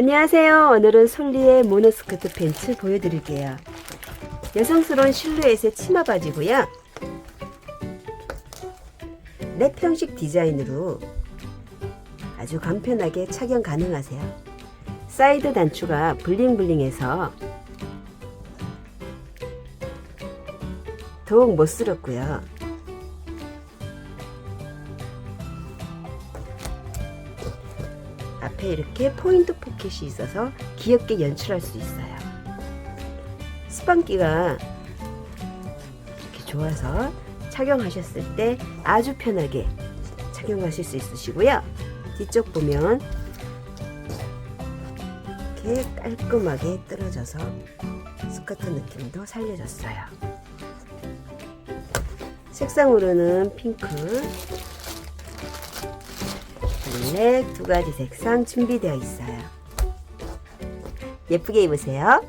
안녕하세요. 오늘은 솔리의 모노스커트 팬츠 보여드릴게요. 여성스러운 실루엣의 치마 바지고요. 넷 형식 디자인으로 아주 간편하게 착용 가능하세요. 사이드 단추가 블링블링해서 더욱 멋스럽고요. 앞에 이렇게 포인트 포켓이 있어서 귀엽게 연출할 수 있어요. 스판기가 이렇게 좋아서 착용하셨을 때 아주 편하게 착용하실 수 있으시고요. 뒤쪽 보면 이렇게 깔끔하게 떨어져서 스커트 느낌도 살려줬어요. 색상으로는 핑크, 블랙 두 가지 색상 준비되어 있어요. 예쁘게 입으세요.